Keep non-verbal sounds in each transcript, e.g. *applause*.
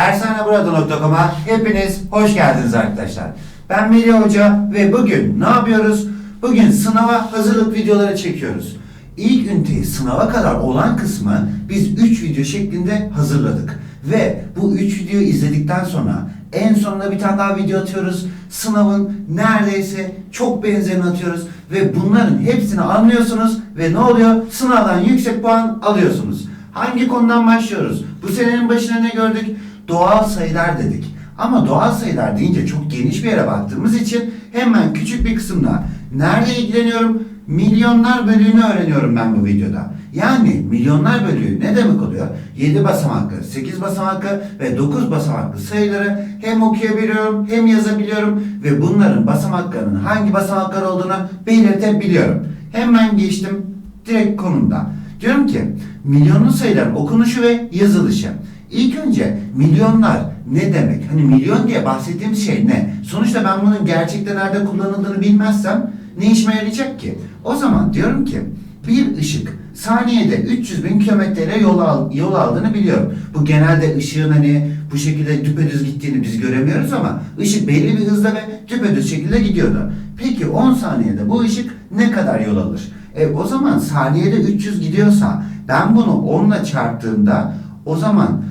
Dershaneburada.com'a hepiniz hoş geldiniz arkadaşlar. Ben Melih Hoca ve bugün ne yapıyoruz? Bugün sınava hazırlık videoları çekiyoruz. İlk üniteyi sınava kadar olan kısmı biz 3 video şeklinde hazırladık. Ve bu 3 videoyu izledikten sonra en sonunda bir tane daha video atıyoruz. Sınavın neredeyse çok benzerini atıyoruz. Ve bunların hepsini anlıyorsunuz ve ne oluyor? Sınavdan yüksek puan alıyorsunuz. Hangi konudan başlıyoruz? Bu senenin başına ne gördük? Doğal sayılar dedik. Ama doğal sayılar deyince çok geniş bir yere baktığımız için hemen küçük bir kısımda nerede ilgileniyorum? Milyonlar bölüğünü öğreniyorum ben bu videoda. Yani milyonlar bölüğü ne demek oluyor? 7 basamaklı, 8 basamaklı ve 9 basamaklı sayıları hem okuyabiliyorum hem yazabiliyorum ve bunların basamaklarının hangi basamaklar olduğunu belirtebiliyorum. Hemen geçtim direkt konumda. Diyorum ki milyonlu sayıların okunuşu ve yazılışı. İlk önce milyonlar ne demek? Hani milyon diye bahsettiğim şey ne? Sonuçta ben bunun gerçekte nerede kullanıldığını bilmezsem ne işime yarayacak ki? O zaman diyorum ki bir ışık saniyede 300 bin kilometre yol, al, yol aldığını biliyorum. Bu genelde ışığın hani bu şekilde düpedüz gittiğini biz göremiyoruz ama ışık belli bir hızda ve düpedüz şekilde gidiyordu. Peki 10 saniyede bu ışık ne kadar yol alır? E, o zaman saniyede 300 gidiyorsa ben bunu 10 ile çarptığımda o zaman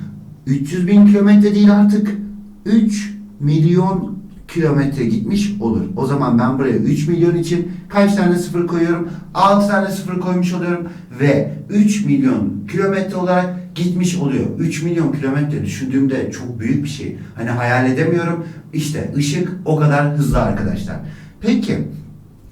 300 bin kilometre değil artık 3 milyon kilometre gitmiş olur. O zaman ben buraya 3 milyon için kaç tane sıfır koyuyorum? 6 tane sıfır koymuş oluyorum ve 3 milyon kilometre olarak gitmiş oluyor. 3 milyon kilometre düşündüğümde çok büyük bir şey. Hani hayal edemiyorum. İşte ışık o kadar hızlı arkadaşlar. Peki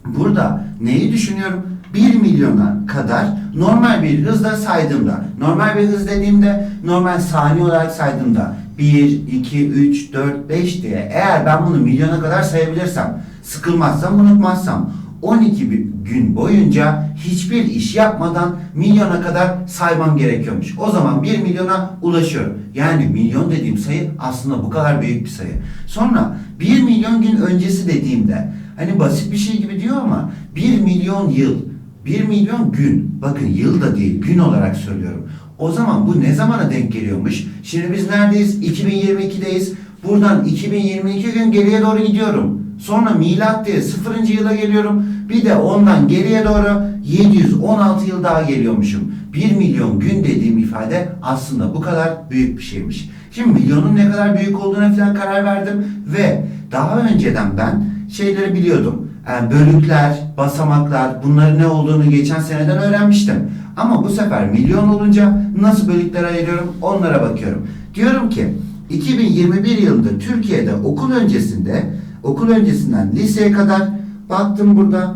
burada neyi düşünüyorum? 1 milyona kadar normal bir hızla saydığımda, normal bir hız dediğimde normal saniye olarak saydığımda 1, 2, 3, 4, 5 diye eğer ben bunu milyona kadar sayabilirsem, sıkılmazsam, unutmazsam 12 bir gün boyunca hiçbir iş yapmadan milyona kadar saymam gerekiyormuş. O zaman 1 milyona ulaşıyorum. Yani milyon dediğim sayı aslında bu kadar büyük bir sayı. Sonra 1 milyon gün öncesi dediğimde hani basit bir şey gibi diyor ama 1 milyon yıl 1 milyon gün, bakın yıl da değil gün olarak söylüyorum. O zaman bu ne zamana denk geliyormuş? Şimdi biz neredeyiz? 2022'deyiz. Buradan 2022 gün geriye doğru gidiyorum. Sonra milat diye 0. yıla geliyorum. Bir de ondan geriye doğru 716 yıl daha geliyormuşum. 1 milyon gün dediğim ifade aslında bu kadar büyük bir şeymiş. Şimdi milyonun ne kadar büyük olduğuna falan karar verdim ve daha önceden ben şeyleri biliyordum. Yani bölükler, basamaklar bunların ne olduğunu geçen seneden öğrenmiştim. Ama bu sefer milyon olunca nasıl bölüklere ayırıyorum onlara bakıyorum. Diyorum ki 2021 yılında Türkiye'de okul öncesinde okul öncesinden liseye kadar baktım burada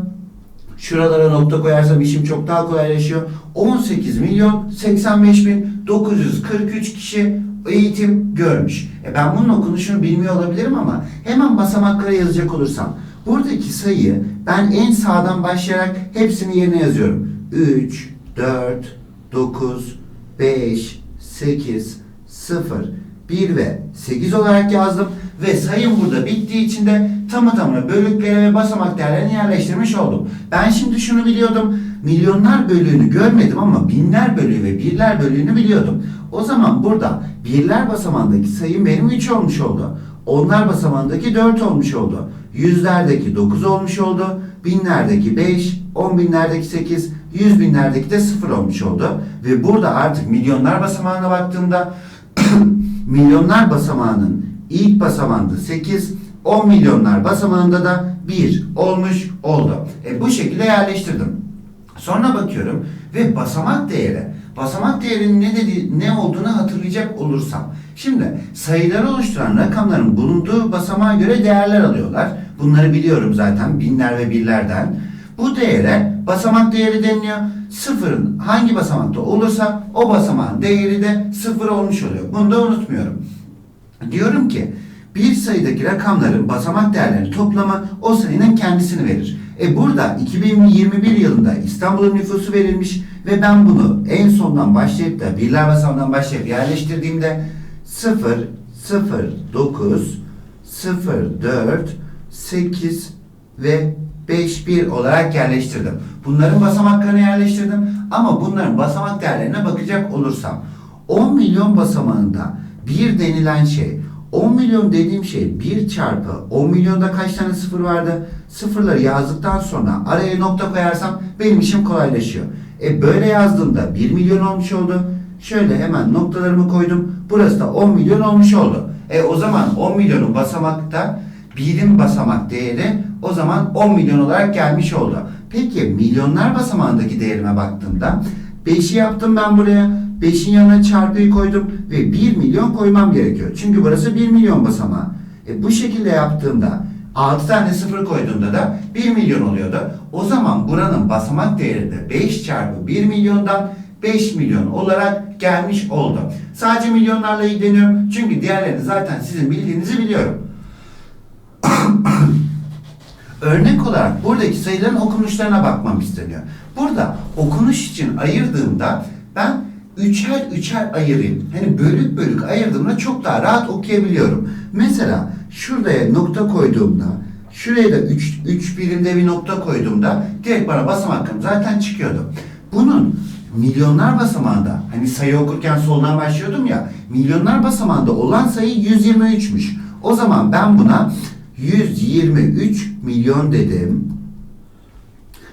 şuralara nokta koyarsam işim çok daha kolaylaşıyor. 18 milyon 85 bin 943 kişi eğitim görmüş. E ben bunun okunuşunu bilmiyor olabilirim ama hemen basamaklara yazacak olursam buradaki sayıyı ben en sağdan başlayarak hepsini yerine yazıyorum. 3, 4, 9, 5, 8, 0, 1 ve 8 olarak yazdım ve sayım burada bittiği için de tamı tamına bölüklere ve basamak değerlerini yerleştirmiş oldum. Ben şimdi şunu biliyordum. Milyonlar bölüğünü görmedim ama binler bölüğü ve birler bölüğünü biliyordum. O zaman burada birler basamağındaki sayım benim 3 olmuş oldu. Onlar basamağındaki 4 olmuş oldu. Yüzlerdeki 9 olmuş oldu. Binlerdeki 5, on binlerdeki 8, yüz binlerdeki de 0 olmuş oldu. Ve burada artık milyonlar basamağına baktığımda *clears throat* milyonlar basamağının ilk basamağında 8, 10 milyonlar basamağında da 1 olmuş oldu. E, bu şekilde yerleştirdim. Sonra bakıyorum ve basamak değeri. Basamak değerinin ne dedi, ne olduğunu hatırlayacak olursam. Şimdi sayıları oluşturan rakamların bulunduğu basamağa göre değerler alıyorlar. Bunları biliyorum zaten binler ve birlerden. Bu değere basamak değeri deniliyor. Sıfırın hangi basamakta olursa o basamağın değeri de sıfır olmuş oluyor. Bunu da unutmuyorum. Diyorum ki bir sayıdaki rakamların basamak değerlerinin toplamı o sayının kendisini verir. E burada 2021 yılında İstanbul'un nüfusu verilmiş ve ben bunu en sondan başlayıp da birler basamağından başlayıp yerleştirdiğimde 0, 0, 9, 0, 4, 8 ve 5, 1 olarak yerleştirdim. Bunların basamaklarını yerleştirdim ama bunların basamak değerlerine bakacak olursam 10 milyon basamağında 1 denilen şey 10 milyon dediğim şey 1 çarpı 10 milyonda kaç tane sıfır vardı? Sıfırları yazdıktan sonra araya nokta koyarsam benim işim kolaylaşıyor. E böyle yazdığımda 1 milyon olmuş oldu. Şöyle hemen noktalarımı koydum. Burası da 10 milyon olmuş oldu. E o zaman 10 milyonun basamakta birim basamak değeri o zaman 10 milyon olarak gelmiş oldu. Peki milyonlar basamağındaki değerime baktığımda 5'i yaptım ben buraya. 5'in yanına çarpıyı koydum ve 1 milyon koymam gerekiyor. Çünkü burası 1 milyon basamağı. E bu şekilde yaptığımda 6 tane sıfır koyduğumda da 1 milyon oluyordu. O zaman buranın basamak değeri de 5 çarpı 1 milyondan 5 milyon olarak gelmiş oldu. Sadece milyonlarla ilgileniyorum. Çünkü diğerlerini zaten sizin bildiğinizi biliyorum. Örnek olarak buradaki sayıların okunuşlarına bakmam isteniyor. Burada okunuş için ayırdığımda ben üçer üçer ayırayım. Hani bölük bölük ayırdığımda çok daha rahat okuyabiliyorum. Mesela şuraya nokta koyduğumda şuraya da 3 3 birimde bir nokta koyduğumda direkt bana basamakım zaten çıkıyordu. Bunun milyonlar basamağında hani sayı okurken soldan başlıyordum ya milyonlar basamağında olan sayı 123'müş. O zaman ben buna 123 milyon dedim.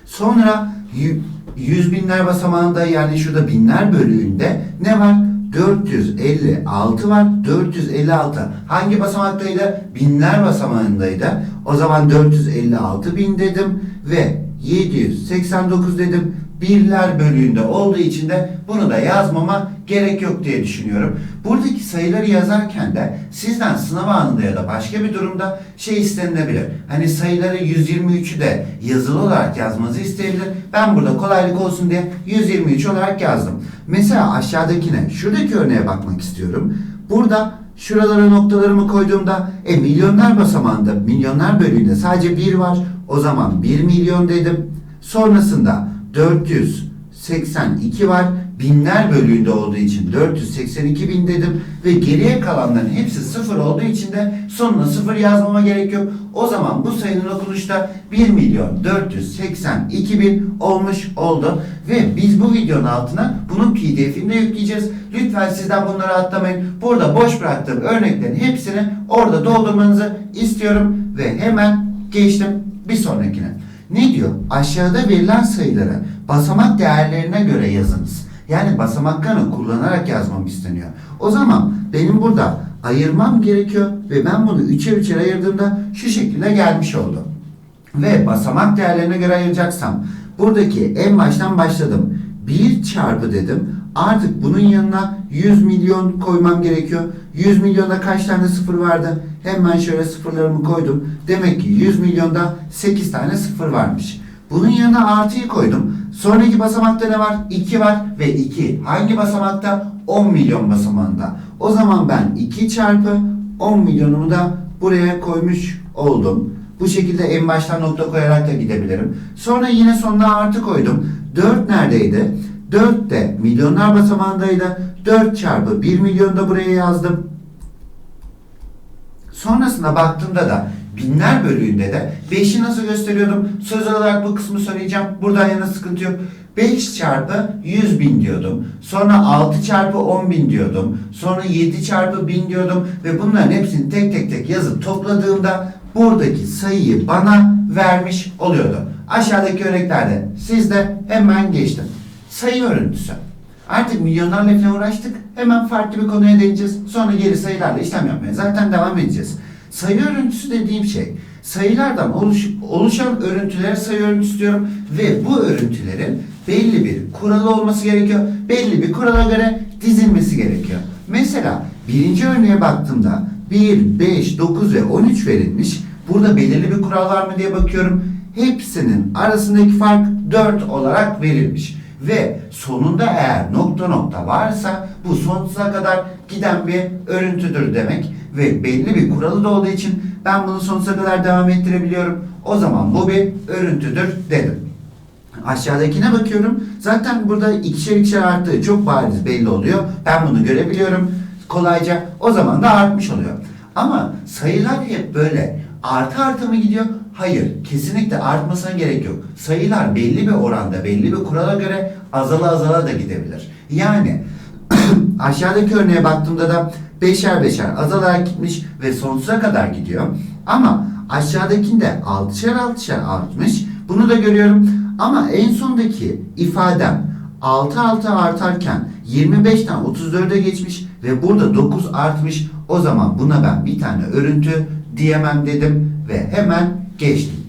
Sonra yü- yüz binler basamağında yani şurada binler bölüğünde ne var? 456 var. 456 hangi basamaktaydı? Binler basamağındaydı. O zaman 456 bin dedim ve 789 dedim. Birler bölüğünde olduğu için de bunu da yazmama gerek yok diye düşünüyorum. Buradaki sayıları yazarken de sizden sınav anında ya da başka bir durumda şey istenilebilir. Hani sayıları 123'ü de yazılı olarak yazmanızı isteyebilir. Ben burada kolaylık olsun diye 123 olarak yazdım. Mesela aşağıdakine, şuradaki örneğe bakmak istiyorum. Burada şuralara noktalarımı koyduğumda e milyonlar basamağında, milyonlar bölüğünde sadece 1 var. O zaman 1 milyon dedim. Sonrasında 482 var. Binler bölüğünde olduğu için 482 bin dedim ve geriye kalanların hepsi sıfır olduğu için de sonuna sıfır yazmama gerek yok. O zaman bu sayının okunuşta 1 milyon 482 bin olmuş oldu ve biz bu videonun altına bunun pdf'ini de yükleyeceğiz. Lütfen sizden bunları atlamayın. Burada boş bıraktığım örneklerin hepsini orada doldurmanızı istiyorum ve hemen geçtim bir sonrakine. Ne diyor? Aşağıda verilen sayıları basamak değerlerine göre yazınız. Yani basamaklarını kullanarak yazmam isteniyor. O zaman benim burada ayırmam gerekiyor ve ben bunu üçer üçer ayırdığımda şu şekilde gelmiş oldu. Ve basamak değerlerine göre ayıracaksam buradaki en baştan başladım. 1 çarpı dedim. Artık bunun yanına 100 milyon koymam gerekiyor. 100 milyonda kaç tane sıfır vardı? Hemen şöyle sıfırlarımı koydum. Demek ki 100 milyonda 8 tane sıfır varmış. Bunun yanına artıyı koydum. Sonraki basamakta ne var? 2 var ve 2 hangi basamakta? 10 milyon basamağında. O zaman ben 2 çarpı 10 milyonumu da buraya koymuş oldum. Bu şekilde en baştan nokta koyarak da gidebilirim. Sonra yine sonuna artı koydum. 4 neredeydi? 4 de milyonlar basamağındaydı. 4 çarpı 1 milyon da buraya yazdım. Sonrasında baktığımda da binler bölüğünde de 5'i nasıl gösteriyordum? Sözel olarak bu kısmı söyleyeceğim. Buradan yana sıkıntı yok. 5 çarpı 100 bin diyordum. Sonra 6 çarpı 10 bin diyordum. Sonra 7 çarpı 1000 diyordum. Ve bunların hepsini tek tek tek yazıp topladığımda buradaki sayıyı bana vermiş oluyordu. Aşağıdaki örneklerde siz de hemen geçtim. Sayı örüntüsü. Artık milyonlarla falan uğraştık. Hemen farklı bir konuya değineceğiz. Sonra geri sayılarla işlem yapmaya zaten devam edeceğiz. Sayı örüntüsü dediğim şey sayılardan oluş, oluşan örüntülere sayı örüntüsü diyorum ve bu örüntülerin belli bir kuralı olması gerekiyor. Belli bir kurala göre dizilmesi gerekiyor. Mesela birinci örneğe baktığımda 1, 5, 9 ve 13 verilmiş. Burada belirli bir kural var mı diye bakıyorum. Hepsinin arasındaki fark 4 olarak verilmiş. Ve sonunda eğer nokta nokta varsa bu sonsuza kadar giden bir örüntüdür demek. Ve belli bir kuralı da olduğu için ben bunu sonsuza kadar devam ettirebiliyorum. O zaman bu bir örüntüdür dedim. Aşağıdakine bakıyorum. Zaten burada ikişer ikişer arttığı çok bariz belli oluyor. Ben bunu görebiliyorum kolayca. O zaman da artmış oluyor. Ama sayılar hep böyle artı artı mı gidiyor? Hayır. Kesinlikle artmasına gerek yok. Sayılar belli bir oranda, belli bir kurala göre azala azala da gidebilir. Yani *clears throat* Aşağıdaki örneğe baktığımda da beşer beşer azalarak gitmiş ve sonsuza kadar gidiyor. Ama aşağıdakinde altışar altışar artmış. Bunu da görüyorum. Ama en sondaki ifadem 6 6 artarken 25'ten 34'e geçmiş ve burada 9 artmış. O zaman buna ben bir tane örüntü diyemem dedim ve hemen geçtim.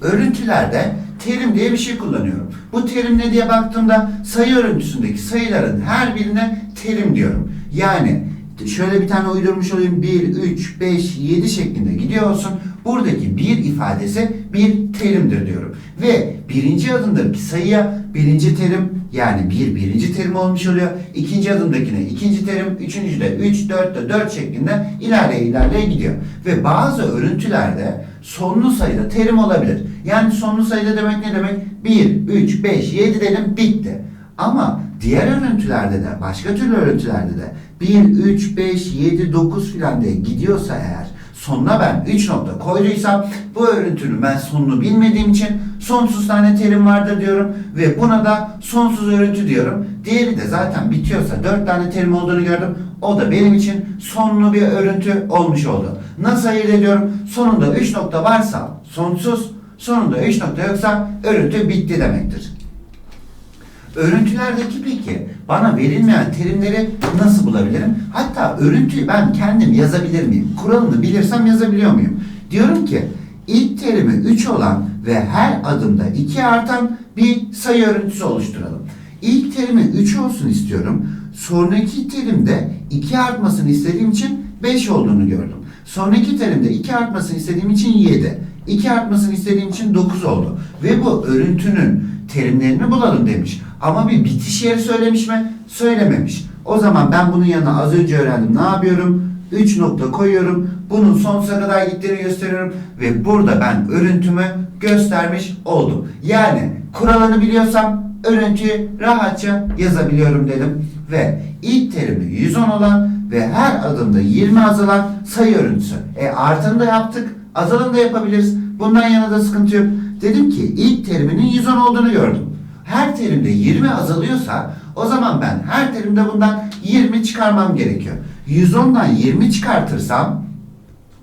Örüntülerde terim diye bir şey kullanıyorum. Bu terim ne diye baktığımda sayı örüntüsündeki sayıların her birine terim diyorum. Yani şöyle bir tane uydurmuş olayım 1, 3, 5, 7 şeklinde gidiyor olsun. Buradaki bir ifadesi bir terimdir diyorum. Ve birinci adımdaki sayıya birinci terim yani bir birinci terim olmuş oluyor. İkinci adımdakine ikinci terim, üçüncü de 3, 4 de 4 şeklinde ilerleye ilerleye gidiyor. Ve bazı örüntülerde sonlu sayıda terim olabilir. Yani sonlu sayıda demek ne demek? 1, 3, 5, 7 dedim bitti. Ama diğer örüntülerde de başka türlü örüntülerde de 1, 3, 5, 7, 9 filan diye gidiyorsa eğer sonuna ben 3 nokta koyduysam bu örüntünün ben sonunu bilmediğim için sonsuz tane terim vardır diyorum ve buna da sonsuz örüntü diyorum. Diğeri de zaten bitiyorsa 4 tane terim olduğunu gördüm. O da benim için sonlu bir örüntü olmuş oldu. Nasıl ayırt ediyorum? Sonunda 3 nokta varsa sonsuz, sonunda 3 nokta yoksa örüntü bitti demektir. Örüntülerdeki peki bana verilmeyen terimleri nasıl bulabilirim? Hatta örüntüyü ben kendim yazabilir miyim? Kuralını bilirsem yazabiliyor muyum? Diyorum ki ilk terimi 3 olan ve her adımda 2 artan bir sayı örüntüsü oluşturalım. İlk terimi 3 olsun istiyorum. Sonraki terimde 2 artmasını istediğim için 5 olduğunu gördüm. Sonraki terimde 2 artmasını istediğim için 7. 2 artmasını istediğim için 9 oldu. Ve bu örüntünün terimlerini bulalım demiş. Ama bir bitiş yeri söylemiş mi? Söylememiş. O zaman ben bunun yanına az önce öğrendim. Ne yapıyorum? 3 nokta koyuyorum. Bunun sonsuza kadar gittiğini gösteriyorum. Ve burada ben örüntümü göstermiş oldum. Yani kuralını biliyorsam örüntüyü rahatça yazabiliyorum dedim. Ve ilk terimi 110 olan ve her adımda 20 azalan sayı örüntüsü. E artını da yaptık. Azalını da yapabiliriz. Bundan yana da sıkıntı yok. Dedim ki ilk teriminin 110 olduğunu gördüm. Her terimde 20 azalıyorsa o zaman ben her terimde bundan 20 çıkarmam gerekiyor. 110'dan 20 çıkartırsam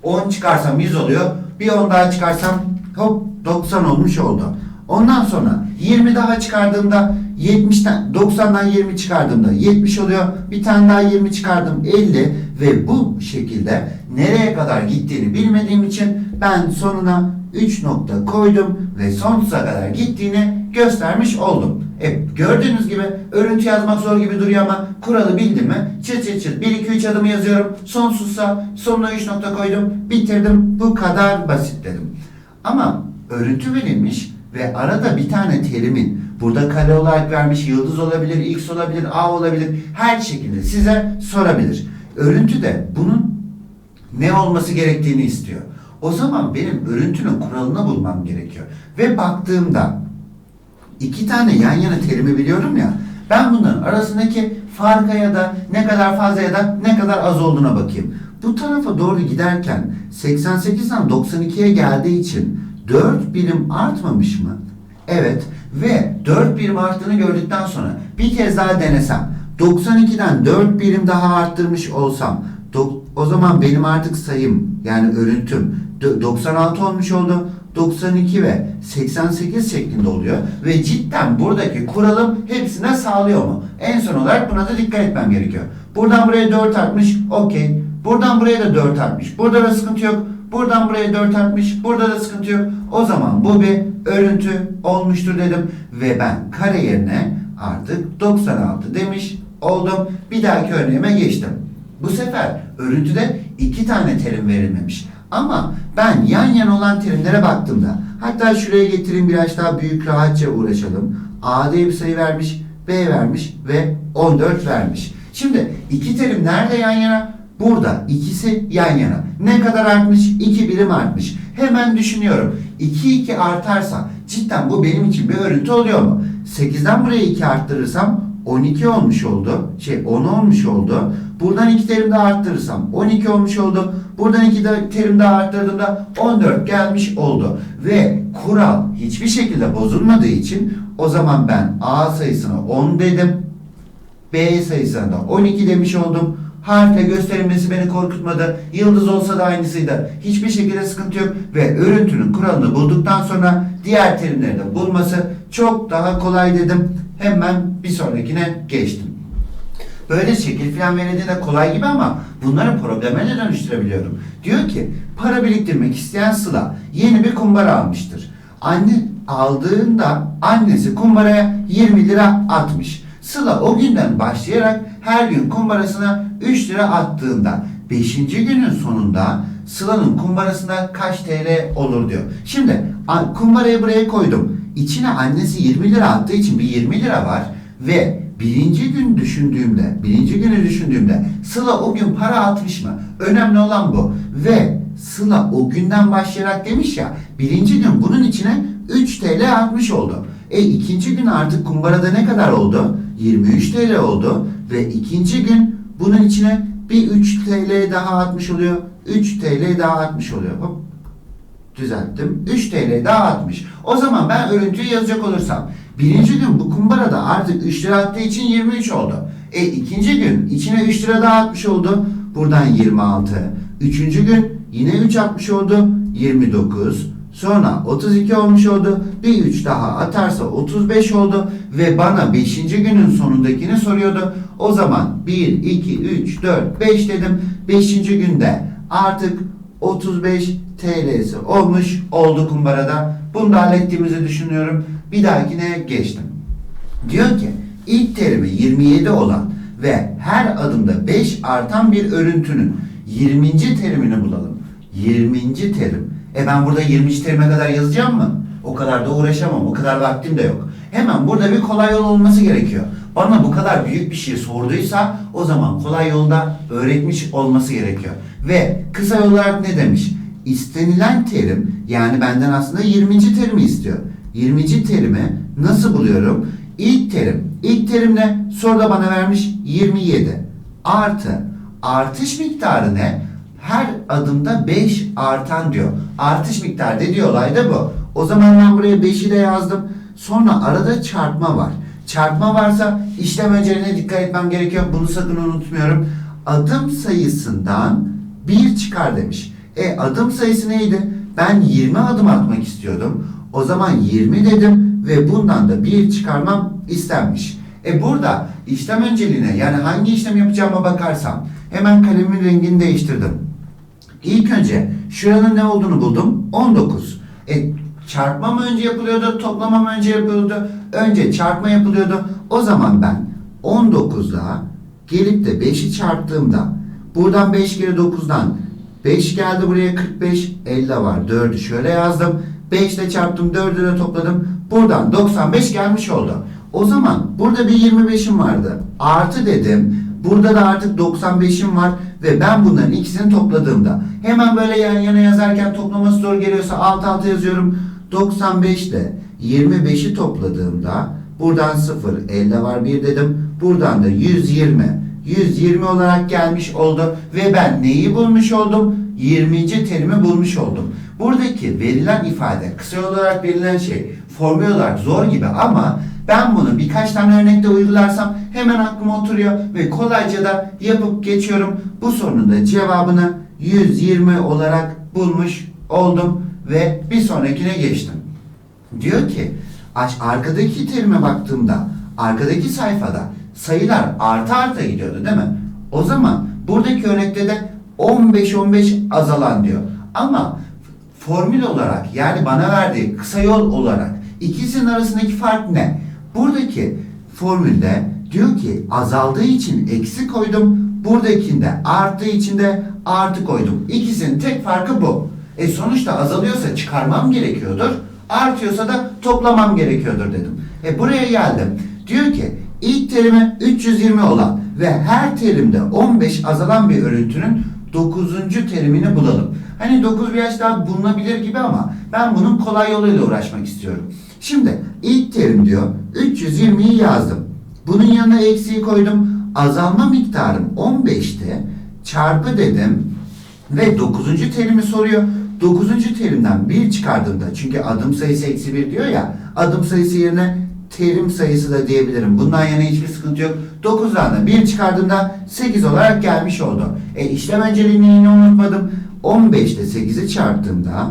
10 çıkarsam 100 oluyor. Bir 10 daha çıkarsam hop 90 olmuş oldu. Ondan sonra 20 daha çıkardığımda 70'ten 90'dan 20 çıkardığımda 70 oluyor. Bir tane daha 20 çıkardım 50 ve bu şekilde nereye kadar gittiğini bilmediğim için ben sonuna 3 nokta koydum ve sonsuza kadar gittiğini göstermiş oldum. E, gördüğünüz gibi örüntü yazmak zor gibi duruyor ama kuralı bildim mi çıt çıt çıt 1 2 3 adımı yazıyorum. Sonsuzsa sonuna 3 nokta koydum. Bitirdim. Bu kadar basit dedim. Ama örüntü verilmiş ve arada bir tane terimin burada kare olarak vermiş yıldız olabilir, x olabilir, a olabilir. Her şekilde size sorabilir. Örüntü de bunun ne olması gerektiğini istiyor. O zaman benim örüntünün kuralını bulmam gerekiyor. Ve baktığımda iki tane yan yana terimi biliyorum ya. Ben bunların arasındaki farka ya da ne kadar fazla ya da ne kadar az olduğuna bakayım. Bu tarafa doğru giderken 88'den 92'ye geldiği için 4 birim artmamış mı? Evet ve 4 birim arttığını gördükten sonra bir kez daha denesem 92'den 4 birim daha arttırmış olsam o zaman benim artık sayım yani örüntüm dö- 96 olmuş oldu. 92 ve 88 şeklinde oluyor ve cidden buradaki kuralım hepsine sağlıyor mu? En son olarak buna da dikkat etmem gerekiyor. Buradan buraya 4 artmış, okey. Buradan buraya da 4 artmış. Burada da sıkıntı yok. Buradan buraya 4 artmış. Burada da sıkıntı yok. O zaman bu bir örüntü olmuştur dedim. Ve ben kare yerine artık 96 demiş oldum. Bir dahaki örneğime geçtim. Bu sefer örüntüde iki tane terim verilmemiş. Ama ben yan yana olan terimlere baktığımda hatta şuraya getireyim biraz daha büyük rahatça uğraşalım. A diye bir sayı vermiş, B vermiş ve 14 vermiş. Şimdi iki terim nerede yan yana? Burada ikisi yan yana. Ne kadar artmış? 2 birim artmış. Hemen düşünüyorum. 2 2 artarsa cidden bu benim için bir örüntü oluyor mu? 8'den buraya 2 arttırırsam 12 olmuş oldu. Şey 10 olmuş oldu. Buradan 2 terim daha arttırırsam 12 olmuş oldu. Buradan 2 de- terim daha arttırdığımda 14 gelmiş oldu. Ve kural hiçbir şekilde bozulmadığı için o zaman ben A sayısına 10 dedim. B sayısına da 12 demiş oldum. Harfle gösterilmesi beni korkutmadı. Yıldız olsa da aynısıydı. Hiçbir şekilde sıkıntı yok. Ve örüntünün kuralını bulduktan sonra diğer terimleri de bulması çok daha kolay dedim. Hemen bir sonrakine geçtim. Böyle şekil falan verildiğinde kolay gibi ama bunları probleme de dönüştürebiliyorum. Diyor ki para biriktirmek isteyen Sıla yeni bir kumbara almıştır. Anne aldığında annesi kumbaraya 20 lira atmış. Sıla o günden başlayarak her gün kumbarasına 3 lira attığında 5. günün sonunda Sıla'nın kumbarasında kaç TL olur diyor. Şimdi kumbarayı buraya koydum. İçine annesi 20 lira attığı için bir 20 lira var ve birinci gün düşündüğümde, birinci günü düşündüğümde Sıla o gün para atmış mı? Önemli olan bu. Ve Sıla o günden başlayarak demiş ya, birinci gün bunun içine 3 TL atmış oldu. E ikinci gün artık kumbarada ne kadar oldu? 23 TL oldu ve ikinci gün bunun içine bir 3 TL daha atmış oluyor. 3 TL daha atmış oluyor. Hop düzelttim. 3 TL daha atmış. O zaman ben örüntüyü yazacak olursam birinci gün bu kumbarada artık 3 lira attığı için 23 oldu. E ikinci gün içine 3 lira daha atmış oldu. Buradan 26. Üçüncü gün yine 3 atmış oldu. 29. Sonra 32 olmuş oldu. Bir 3 daha atarsa 35 oldu. Ve bana 5. günün sonundakini soruyordu. O zaman 1, 2, 3, 4, 5 dedim. 5. günde artık 35 TL'si olmuş oldu kumbarada. Bunu da hallettiğimizi düşünüyorum. Bir dahakine geçtim. Diyor ki ilk terimi 27 olan ve her adımda 5 artan bir örüntünün 20. terimini bulalım. 20. terim. E ben burada 20. terime kadar yazacağım mı? O kadar da uğraşamam. O kadar vaktim de yok. Hemen burada bir kolay yol olması gerekiyor. Bana bu kadar büyük bir şey sorduysa o zaman kolay yolda öğretmiş olması gerekiyor. Ve kısa olarak ne demiş? İstenilen terim yani benden aslında 20. terimi istiyor. 20. terimi nasıl buluyorum? İlk terim. İlk terim ne? Soruda bana vermiş 27. Artı. Artış miktarı ne? Her adımda 5 artan diyor. Artış miktarı dediği olay da bu. O zaman ben buraya 5'i de yazdım. Sonra arada çarpma var. Çarpma varsa işlem önceline dikkat etmem gerekiyor. Bunu sakın unutmuyorum. Adım sayısından 1 çıkar demiş. E adım sayısı neydi? Ben 20 adım atmak istiyordum. O zaman 20 dedim ve bundan da 1 çıkarmam istenmiş. E burada işlem önceliğine yani hangi işlem yapacağıma bakarsam hemen kalemin rengini değiştirdim. İlk önce şuranın ne olduğunu buldum. 19. E, çarpma mı önce yapılıyordu, toplama mı önce yapılıyordu? Önce çarpma yapılıyordu. O zaman ben 19'la gelip de 5'i çarptığımda buradan 5 kere 9'dan 5 geldi buraya 45, 50 var. 4'ü şöyle yazdım. 5 ile çarptım, 4'ü de topladım. Buradan 95 gelmiş oldu. O zaman burada bir 25'im vardı. Artı dedim. Burada da artık 95'im var ve ben bunların ikisini topladığımda hemen böyle yan yana yazarken toplaması zor geliyorsa alt alta yazıyorum. 95 ile 25'i topladığımda buradan 0 elde var 1 dedim. Buradan da 120 120 olarak gelmiş oldu ve ben neyi bulmuş oldum? 20. terimi bulmuş oldum. Buradaki verilen ifade kısa olarak verilen şey formül olarak zor gibi ama ben bunu birkaç tane örnekte uygularsam hemen aklıma oturuyor ve kolayca da yapıp geçiyorum. Bu sorunun da cevabını 120 olarak bulmuş oldum ve bir sonrakine geçtim. Diyor ki arkadaki terime baktığımda arkadaki sayfada sayılar arta arta gidiyordu değil mi? O zaman buradaki örnekte de 15-15 azalan diyor. Ama formül olarak yani bana verdiği kısa yol olarak ikisinin arasındaki fark ne? Buradaki formülde diyor ki azaldığı için eksi koydum. Buradakinde arttığı için de artı koydum. İkisinin tek farkı bu. E sonuçta azalıyorsa çıkarmam gerekiyordur. Artıyorsa da toplamam gerekiyordur dedim. E buraya geldim. Diyor ki ilk terimi 320 olan ve her terimde 15 azalan bir örüntünün 9. terimini bulalım. Hani 9 biraz daha bulunabilir gibi ama ben bunun kolay yoluyla uğraşmak istiyorum. Şimdi ilk terim diyor 320'yi yazdım. Bunun yanına eksiği koydum. Azalma miktarım 15'ti. Çarpı dedim. Ve 9. terimi soruyor. 9. terimden 1 çıkardığımda çünkü adım sayısı eksi 1 diyor ya adım sayısı yerine terim sayısı da diyebilirim. Bundan yana hiçbir sıkıntı yok. 9'dan da 1 çıkardığımda 8 olarak gelmiş oldu. E işlem önceliğini yine unutmadım. 15 ile 8'i çarptığımda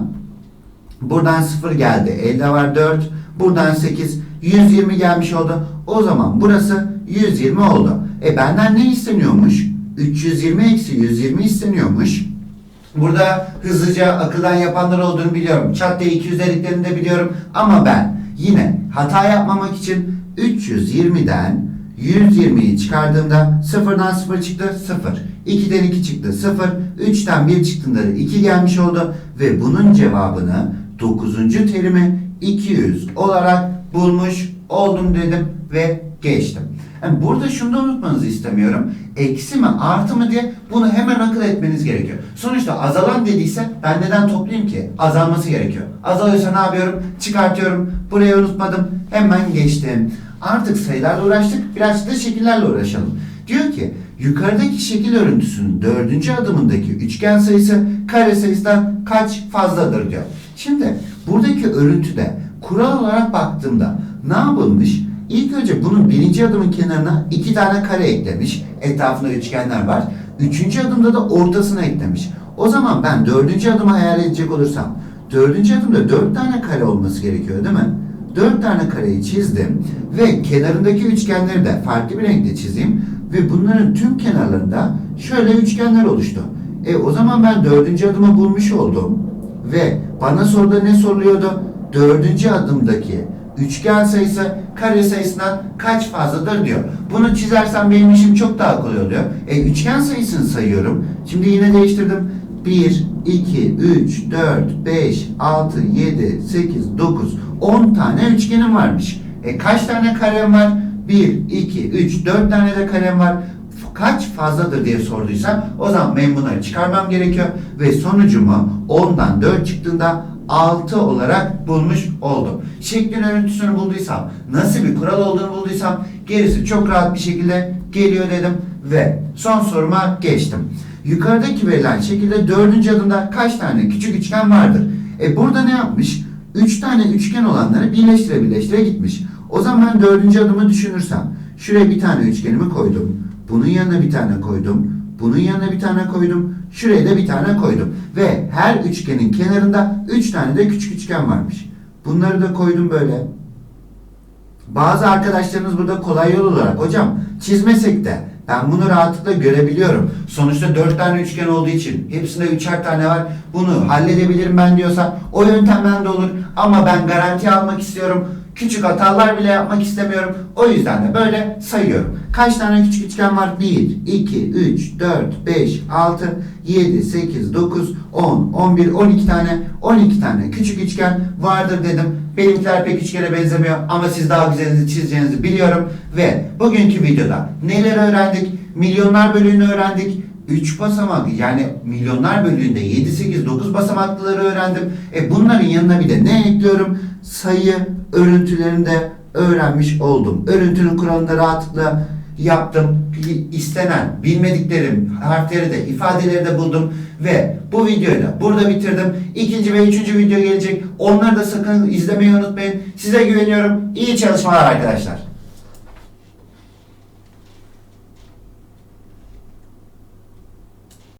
buradan 0 geldi. Elde var 4. Buradan 8. 120 gelmiş oldu. O zaman burası 120 oldu. E benden ne isteniyormuş? 320 eksi 120 isteniyormuş. Burada hızlıca akıldan yapanlar olduğunu biliyorum. Çat diye 200 dediklerini de biliyorum. Ama ben yine hata yapmamak için 320'den 120'yi çıkardığımda 0'dan 0 çıktı 0. 2'den 2 çıktı 0. 3'ten 1 çıktığında da 2 gelmiş oldu. Ve bunun cevabını 9. terimi 200 olarak bulmuş oldum dedim ve geçtim. Yani burada şunu da unutmanızı istemiyorum. Eksi mi artı mı diye bunu hemen akıl etmeniz gerekiyor. Sonuçta azalan dediyse ben neden toplayayım ki? Azalması gerekiyor. Azalıyorsa ne yapıyorum? Çıkartıyorum. Burayı unutmadım. Hemen geçtim. Artık sayılarla uğraştık. Birazcık da şekillerle uğraşalım. Diyor ki yukarıdaki şekil örüntüsünün dördüncü adımındaki üçgen sayısı kare sayısından kaç fazladır diyor. Şimdi buradaki örüntüde kural olarak baktığımda ne yapılmış? İlk önce bunun birinci adımın kenarına iki tane kare eklemiş. Etrafında üçgenler var. Üçüncü adımda da ortasına eklemiş. O zaman ben dördüncü adımı hayal edecek olursam dördüncü adımda dört tane kare olması gerekiyor değil mi? Dört tane kareyi çizdim ve kenarındaki üçgenleri de farklı bir renkle çizeyim ve bunların tüm kenarlarında şöyle üçgenler oluştu. E o zaman ben dördüncü adımı bulmuş oldum ve bana soruda ne soruluyordu? Dördüncü adımdaki üçgen sayısı kare sayısından kaç fazladır diyor. Bunu çizersem benim işim çok daha kolay oluyor. E üçgen sayısını sayıyorum. Şimdi yine değiştirdim. 1, 2, 3, 4, 5, 6, 7, 8, 9, 10 tane üçgenim varmış. E kaç tane karem var? 1, 2, 3, 4 tane de karem var. Kaç fazladır diye sorduysa o zaman ben bunları çıkarmam gerekiyor ve sonucumu 10'dan 4 çıktığında 6 olarak bulmuş oldum. Şeklin örüntüsünü bulduysam, nasıl bir kural olduğunu bulduysam gerisi çok rahat bir şekilde geliyor dedim ve son soruma geçtim. Yukarıdaki verilen şekilde dördüncü adımda kaç tane küçük üçgen vardır? E burada ne yapmış? 3 tane üçgen olanları birleştire birleştire gitmiş. O zaman dördüncü adımı düşünürsem şuraya bir tane üçgenimi koydum. Bunun yanına bir tane koydum. Bunun yanına bir tane koydum. Şuraya da bir tane koydum. Ve her üçgenin kenarında 3 tane de küçük üçgen varmış. Bunları da koydum böyle. Bazı arkadaşlarınız burada kolay yol olarak hocam çizmesek de ben bunu rahatlıkla görebiliyorum. Sonuçta 4 tane üçgen olduğu için hepsinde üçer tane var. Bunu halledebilirim ben diyorsa o yöntem bende olur. Ama ben garanti almak istiyorum. Küçük hatalar bile yapmak istemiyorum. O yüzden de böyle sayıyorum. Kaç tane küçük üçgen var? 1, 2, 3, 4, 5, 6, 7, 8, 9, 10, 11, 12 tane 12 tane küçük üçgen vardır dedim. Benimkiler pek üçgene benzemiyor ama siz daha güzelini çizeceğinizi biliyorum. Ve bugünkü videoda neler öğrendik? Milyonlar bölüğünü öğrendik. 3 basamak yani milyonlar bölüğünde 7, 8, 9 basamaklıları öğrendim. E bunların yanına bir de ne ekliyorum? Sayı örüntülerinde öğrenmiş oldum. Örüntünün kuralını rahatlıkla yaptım. İstenen, bilmediklerim, harfleri de, ifadeleri de buldum. Ve bu videoyu da burada bitirdim. İkinci ve üçüncü video gelecek. Onları da sakın izlemeyi unutmayın. Size güveniyorum. İyi çalışmalar arkadaşlar.